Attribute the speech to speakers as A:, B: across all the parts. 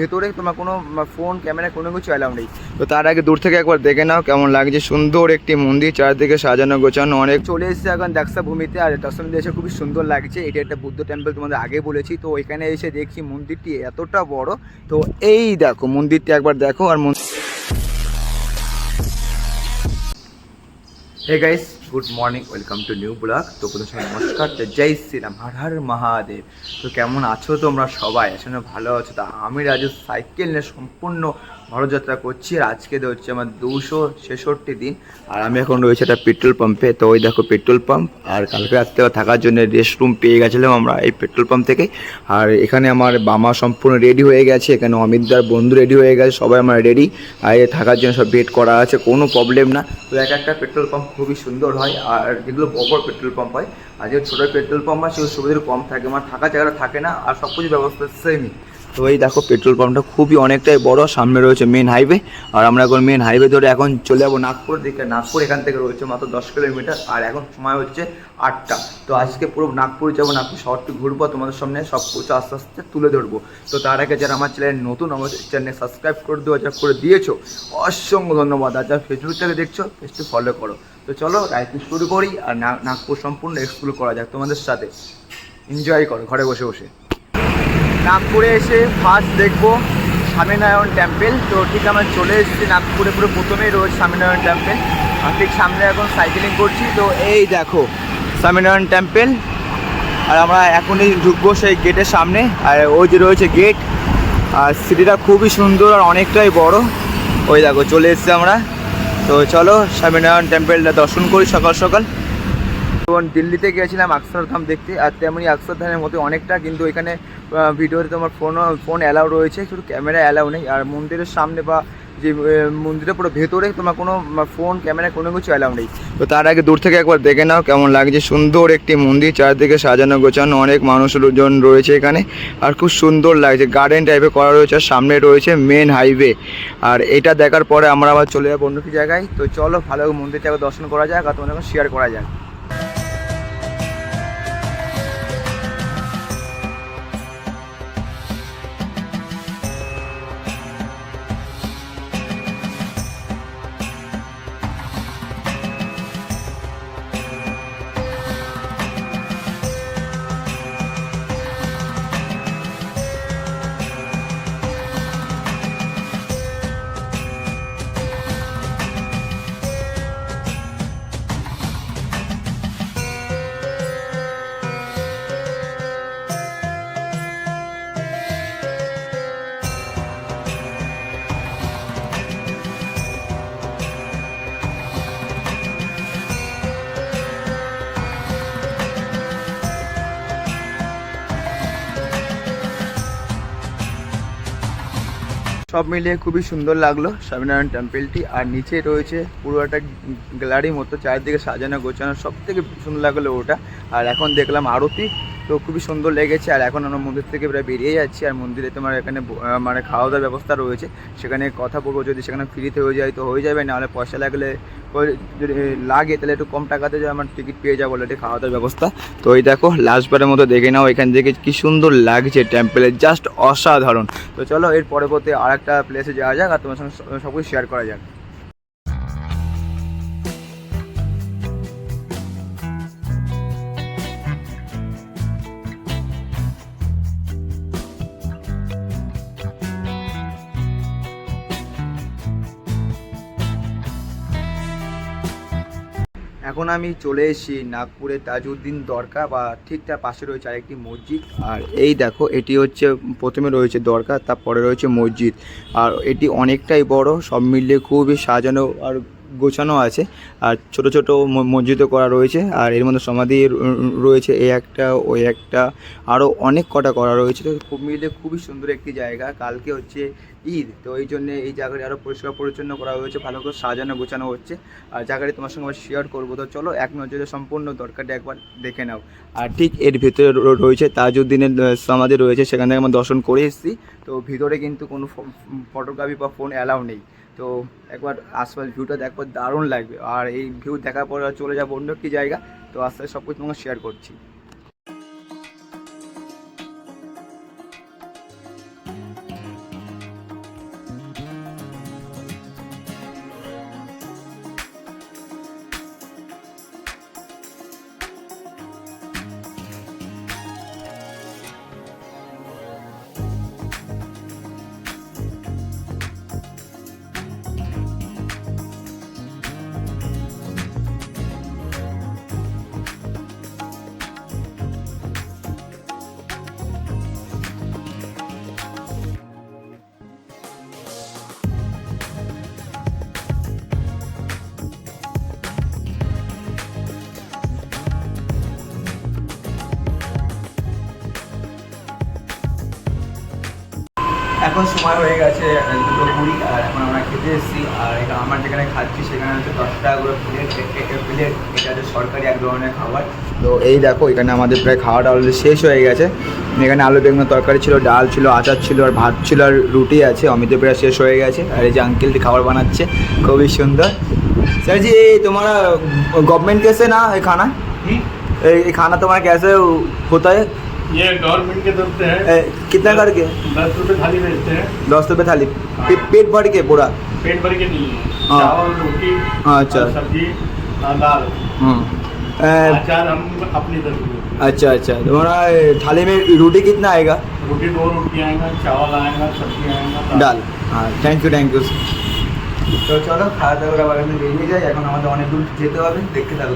A: ভেতরে তোমার কোনো ফোন ক্যামেরা কোনো কিছু অ্যালাউ নেই। তো তার আগে দূর থেকে একবার দেখে নাও কেমন লাগছে। সুন্দর একটি মন্দির, চারদিকে সাজানো গোছানো অনেক। চলে এসেছে এখন দেখসা ভূমিতে আর দর্শন এসে খুবই সুন্দর লাগছে। এটা একটা বুদ্ধ টেম্পল তোমাদের আগে বলেছি। তো এখানে এসে দেখছি মন্দিরটি এতটা বড়। তো এই দেখো, মন্দিরটি একবার দেখো আর মন্দির hey guys good morning, welcome to new blog. তো সময় নমস্কার, তো জয় শ্রীরাম, হর হর মহাদেব। তো কেমন আছো তোমরা সবাই? আসলে ভালো আছো। তা আমি রাজু সাইকেল নিয়ে সম্পূর্ণ ভারতযাত্রা করছি আর আজকে হচ্ছে আমার দুশো ছেষট্টি দিন। আর আমি এখন রয়েছে একটা পেট্রোল পাম্পে। তো ওই দেখো পেট্রোল পাম্প। আর কালকে রাত্রে থাকার জন্য রেস্ট রুম পেয়ে গেছিলাম আমরা এই পেট্রোল পাম্প থেকে। আর এখানে আমার বামা সম্পূর্ণ রেডি হয়ে গেছে। এখানে অমিতদার বন্ধু রেডি হয়ে গেছে, সবাই আমার রেডি। আর থাকার জন্য সব বেড করা আছে, কোনো প্রবলেম না। তো এক একটা পেট্রোল পাম্প খুবই সুন্দর হয়, আর যেগুলো বড় পেট্রোল পাম্প হয়, আর যে ছোটো পেট্রোল পাম্প হয়, সেগুলো সুবিধা কম থাকে মানে থাকা জায়গাটা থাকে না, আর সব কিছু ব্যবস্থা সেমই তো এই দেখো পেট্রোল পাম্পটা খুবই অনেকটাই বড়, সামনে রয়েছে মেন হাইওয়ে আর আমরা এখন মেন হাইওয়ে ধরে এখন চলে যাব নাগপুর দিকে নাগপুর এখান থেকে রয়েছে মাত্র দশ কিলোমিটার, আর এখন সময় হচ্ছে আটটা। তো আজকে পুরো নাগপুর যাব, নাগপুর শহরটি ঘুরবো, তোমাদের সামনে সব কিছু আস্তে আস্তে তুলে ধরবো। তো তার আগে যারা আমার চ্যানেল নতুন আমার চ্যানেল সাবস্ক্রাইব করে দেওয়া যা করে দিয়েছ, অসংখ্য ধন্যবাদ। আর যারা ফেসবুক থেকে দেখছ পেজটি ফলো করো। তো চলো রাইডিং শুরু করি, আর নাগপুর সম্পূর্ণ এক্সপ্লোর করা যাক তোমাদের সাথে। এনজয় করো, ঘরে বসে বসে। নাগপুরে এসে ফার্স্ট দেখব স্বামীনারায়ণ টেম্পেল তো ঠিক আমরা চলে এসেছি নাগপুরে পুরো প্রথমেই রয়েছে স্বামীনারায়ণ টেম্পেল আর ঠিক সামনে এখন সাইকেলিং করছি। তো এই দেখো স্বামীনারায়ণ টেম্পেল আর আমরা এখনই ঢুকবো সেই গেটের সামনে। আর ওই যে রয়েছে গেট আর সিটিটা খুবই সুন্দর আর অনেকটাই বড়। ওই দেখো চলে এসেছি আমরা। তো চলো স্বামীনারায়ণ টেম্পেলটা দর্শন করি সকাল সকাল। যেমন দিল্লিতে গিয়েছিলাম অক্ষরধাম দেখতে, আর তেমনি অক্ষরধামের মতো অনেকটা কিন্তু এখানে ভিডিওতে তোমার ফোনও ফোন অ্যালাউ রয়েছে, শুধু ক্যামেরা অ্যালাউ নেই, আর মন্দিরের সামনে বা যে মন্দিরের পুরো ভেতরে তোমার কোনো ফোন ক্যামেরা কোনো কিছু অ্যালাউ নেই। তো তার আগে দূর থেকে একবার দেখে নাও কেমন লাগছে, সুন্দর একটি মন্দির, চারদিকে সাজানো গোছানো, অনেক মানুষ মানুষজন রয়েছে এখানে, আর খুব সুন্দর লাগছে গার্ডেন টাইপের করা রয়েছে, আর সামনে রয়েছে মেন হাইওয়ে আর এটা দেখার পরে আমরা আবার চলে যাব অন্য একটি জায়গায়। তো চলো, ভালো মন্দিরটা একবার দর্শন করা যাক, আর তোমাদের শেয়ার করা যাক। সব মিলিয়ে খুবই সুন্দর লাগল স্বামীনারায়ণ টেম্পেলটি আর নিচে রয়েছে পুরো একটা গ্যালারির মতো, চারিদিকে সাজানো গোছানো সব থেকে সুন্দর লাগল ওটা। আর এখন দেখলাম আরতি। তো খুবই সুন্দর লেগেছে। আর এখন আমরা মন্দির থেকে প্রায় বেরিয়ে যাচ্ছি। আর মন্দিরে তোমার এখানে মানে খাওয়া দাওয়ার ব্যবস্থা রয়েছে। সেখানে কথা বলব, যদি সেখানে ফ্রিতে হয়ে যায় তো হয়ে যাবে, নাহলে পয়সা লাগলে যদি লাগে তাহলে একটু কম টাকাতে যে আমার টিকিট পেয়ে যাব অলরেডি খাওয়া দাওয়ার ব্যবস্থা। তো ওই দেখো লাস্টবারের মতো দেখে নাও এখান থেকে কি সুন্দর লাগছে টেম্পেলে জাস্ট অসাধারণ। তো চলো এর পরবর্তী আর একটা প্লেসে যাওয়া যাক, আর তোমার সঙ্গে সব কিছু শেয়ার করা যাক। এখন আমি চলে এসেছি নাগপুরে তাজউদ্দিন দরগা বা ঠিক তার পাশে রয়েছে আরেকটি মসজিদ। আর এই দেখো, এটি হচ্ছে প্রথমে রয়েছে দরগা, তারপরে রয়েছে মসজিদ। আর এটি অনেকটাই বড়, সব মিলিয়ে খুবই সাজানো আর গোছানো আছে। আর ছোট ছোট মসজিদও করা রয়েছে। আর এর মধ্যে সমাধি রয়েছে এই একটা ওই একটা। আরও অনেক কটা করা রয়েছে। তো খুব মিলে খুবই সুন্দর একটি জায়গা। কালকে হচ্ছে ঈদ। তো এই জন্য এই জায়গাটি আরও পরিষ্কার পরিচ্ছন্ন করা হয়েছে, ভালো করে সাজানো গোছানো হচ্ছে। আর জায়গাটি তোমার সঙ্গে শেয়ার করব। তো চলো, এক নজরে সম্পূর্ণ দরকারটা একবার দেখে নাও। আর ঠিক এর ভেতরে রয়েছে তাজউদ্দিনের সমাধি রয়েছে, সেখান থেকে আমরা দর্শন করে এসেছি। তো ভিতরে কিন্তু কোনো ফটোগ্রাফি বা ফোন অ্যালাউ নেই। তো একবার আশপাশ ভিউটা দেখবার দারুণ লাগবে। আর এই ভিউ দেখার পর চলে যাব অন্য একটি জায়গা। তো আস্তে আস্তে সব কিছু তোমাকে শেয়ার করছি। এখন সময় হয়ে গেছে আহ, দুটো কুড়ি আর এখন আমরা খেতে এসেছি আর এখানে আমরা যেখানে খাচ্ছি সেখানে হচ্ছে দশ টাকা করে প্লেট প্লেট এটা হচ্ছে সরকারি এক ধরনের খাবার তো এই দেখো এখানে আমাদের প্রায় খাওয়াটা অলরেডি শেষ হয়ে গেছে এখানে আলু বেগুনের তরকারি ছিল ডাল ছিল আচার ছিল আর ভাত ছিল আর রুটি আছে অমিতের প্রায় শেষ হয়ে গেছে আর এই যে আঙ্কেলটি খাবার বানাচ্ছে খুবই সুন্দর স্যার জি তোমারা गवर्नमेंट कैसे ना ये खाना
B: हम्म?
A: ये ये खाना तुम्हारा कैसे होता है
B: ये गवर्नमेंट के तरफ से है
A: ए, कितना करके
B: दस रुपए थाली बेचते हैं
A: दस रुपये थाली पे- पेट भर के पूरा
B: पेट भर के नहीं है
A: हाँ।
B: चावल रोटी
A: हाँ, अच्छा।
B: और सब्जी और दाल
A: हाँ ए,
B: अचार हम अपनी तरफ से देते
A: अच्छा अच्छा तुम्हारा ए, थाली में रोटी कितना आएगा
B: हैं। रोटी दो रोटी आएगा चावल आएगा सब्जी आएगा
A: ডাল হ্যাঁ থ্যাংক ইউ থ্যাংক ইউ তো চলো খাওয়া দাওয়া করে আবার আমি বেরিয়ে যাই এখন আমাদের অনেক দূর যেতে হবে দেখতে থাকো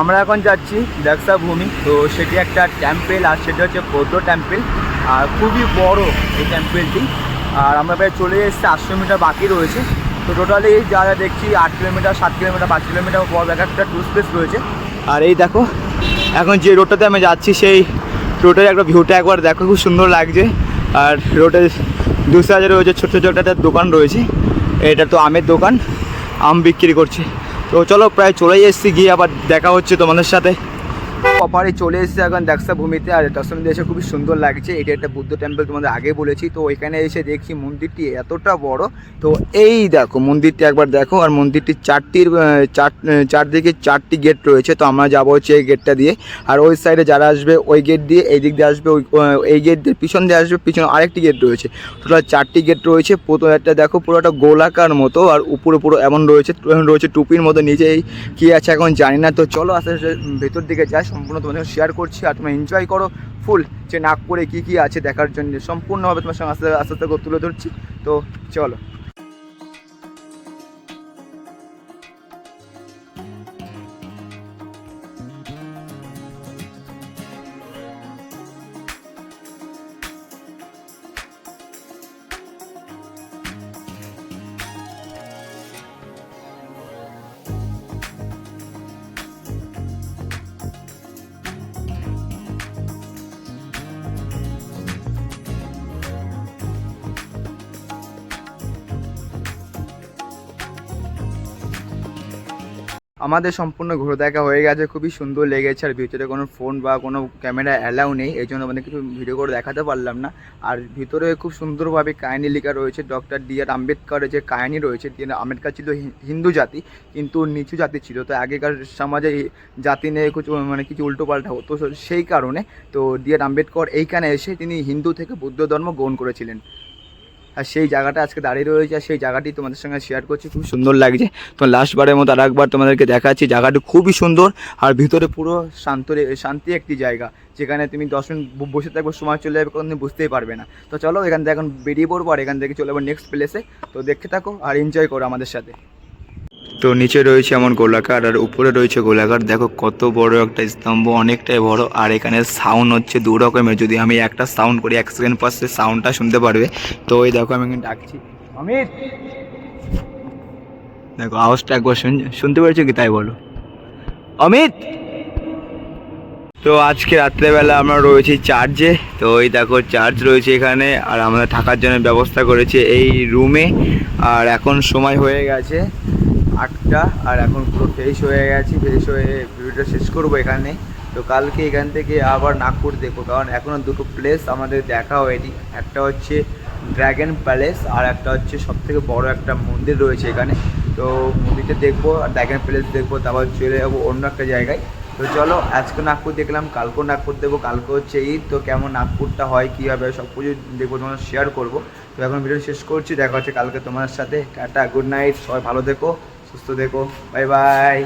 A: আমরা এখন যাচ্ছি দেখসা ভূমি তো সেটি একটা টেম্পেল আর সেটা হচ্ছে বৌদ্ধ টেম্পেল আর খুবই বড় এই টেম্পেলটি আর আমরা প্রায় চলে এসেছি আটশো মিটার বাকি রয়েছে। তো টোটালি যা যা দেখছি, আট কিলোমিটার, সাত কিলোমিটার, পাঁচ কিলোমিটার পর এক একটা টুরিস্ট প্লেস রয়েছে। আর এই দেখো, এখন যে রোডটাতে আমি যাচ্ছি, সেই রোডের একটা ভিউটা একবার দেখো, খুব সুন্দর লাগছে। আর রোডের দু সাইডে রয়েছে ছোটো ছোটো একটা দোকান রয়েছে। এটা তো আমের দোকান, আম বিক্রি করছে। তো চলো প্রায় চলেই এসেছি গিয়ে আবার দেখা হচ্ছে তোমাদের সাথে। অপারে চলে এসেছে এখন ভূমিতে আর দর্শন এসে খুবই সুন্দর লাগছে। এটা একটা বুদ্ধ টেম্পল তোমাদের আগে বলেছি। তো ওইখানে এসে দেখছি মন্দিরটি এতটা বড়। তো এই দেখো মন্দিরটি একবার দেখো আর মন্দিরটি চারটির চার চারদিকে চারটি গেট রয়েছে। তো আমরা যাব হচ্ছে এই গেটটা দিয়ে। আর ওই সাইডে যারা আসবে ওই গেট দিয়ে এই দিক দিয়ে আসবে ওই এই গেট দিয়ে পিছন দিয়ে আসবে, পিছনে আরেকটি গেট রয়েছে। টোটাল চারটি গেট রয়েছে। প্রথম একটা দেখো পুরো একটা গোলাকার মতো আর উপরে পুরো এমন রয়েছে রয়েছে টুপির মতো। নিচে এই কী আছে এখন জানি না। তো চলো আস্তে আস্তে ভেতর দিকে যাই। সম্পূর্ণ তোমাদের শেয়ার করছি আর তোমরা এনজয় করো ফুল যে নাগপুরে কী কী আছে দেখার জন্য। সম্পূর্ণভাবে তোমার সঙ্গে আস্তে আস্তে আস্তে তুলে ধরছি। তো চলো। আমাদের সম্পূর্ণ ঘুরে দেখা হয়ে গেছে, খুবই সুন্দর লেগেছে, আর ভিতরে কোনো ফোন বা কোনো ক্যামেরা অ্যালাউ নেই, এই জন্য আমাদের কিছু ভিডিও করে দেখাতে পারলাম না। আর ভিতরে খুব সুন্দরভাবে কাহিনী লেখা রয়েছে ডক্টর ডি আর আম্বেদকরের যে কাহিনী রয়েছে আম্বেদকর ছিল হিন্দু জাতি, কিন্তু নিচু জাতি ছিল, তো আগেকার সমাজে জাতি নিয়ে কিছু মানে কিছু উল্টোপাল্টা হতো সেই কারণে, তো ডি আর আম্বেদকর এইখানে এসে তিনি হিন্দু থেকে বৌদ্ধ ধর্ম গ্রহণ করেছিলেন। আর সেই জায়গাটা আজকে দাঁড়িয়ে রয়েছে, আর সেই জায়গাটি তোমাদের সঙ্গে শেয়ার করছি। খুব সুন্দর লাগছে। তো লাস্টবারের মতো আর একবার তোমাদেরকে দেখাচ্ছি। জায়গাটি খুবই সুন্দর, আর ভিতরে পুরো শান্ত শান্তি একটি জায়গা, যেখানে তুমি দশ মিনিট বসে থাকবে, সময় চলে যাবে, কোনো বুঝতেই পারবে না। তো চলো, এখান থেকে এখন বেরিয়ে পড়ব, আর এখান থেকে চলে যাব নেক্সট প্লেসে তো দেখে থাকো, আর এনজয় করো আমাদের সাথে। তো নিচে রয়েছে এমন গোলাকার আর উপরে রয়েছে গোলাকার। দেখো কত বড় একটা স্তম্ভ অনেকটাই বড়। আর এখানে সাউন্ড হচ্ছে দু রকমের। যদি আমি একটা সাউন্ড করি এক সেকেন্ড পর সে সাউন্ডটা শুনতে পারবে। তো ওই দেখো আমি ডাকছি। অমিত! দেখো আওয়াজটা একবার শুন শুনতে পেরেছ কি? তাই বলো। অমিত! তো আজকে রাত্রেবেলা আমরা রয়েছি চার্জে তো ওই দেখো চার্জ রয়েছে এখানে। আর আমরা থাকার জন্য ব্যবস্থা করেছি এই রুমে আর এখন সময় হয়ে গেছে। আটটা, আর এখন পুরো ফ্রেশ হয়ে গেছি, ফ্রেশ হয়ে ভিডিওটা শেষ করব এখানে। তো কালকে এখান থেকে আবার নাগপুর দেখব, কারণ এখনও দুটো প্লেস আমাদের দেখা হয়নি। একটা হচ্ছে ড্র্যাগন প্যালেস আর একটা হচ্ছে সব থেকে বড় একটা মন্দির রয়েছে এখানে। তো মন্দিরটা দেখব, আর ড্র্যাগন প্যালেস দেখব, তারপর চলে যাব অন্য একটা জায়গায়। তো চলো, আজকে নাগপুর দেখলাম, কালকেও নাগপুর দেখব, কালকে হচ্ছে ঈদ, তো কেমন নাগপুরটা হয় কী হবে সব কিছু দেখব তোমার শেয়ার করব। তো এখন ভিডিও শেষ করছি, দেখা হচ্ছে কালকে তোমার সাথে। টাটা গুড নাইট সবাই ভালো থেকো। সুস্থ থেকো বাই বাই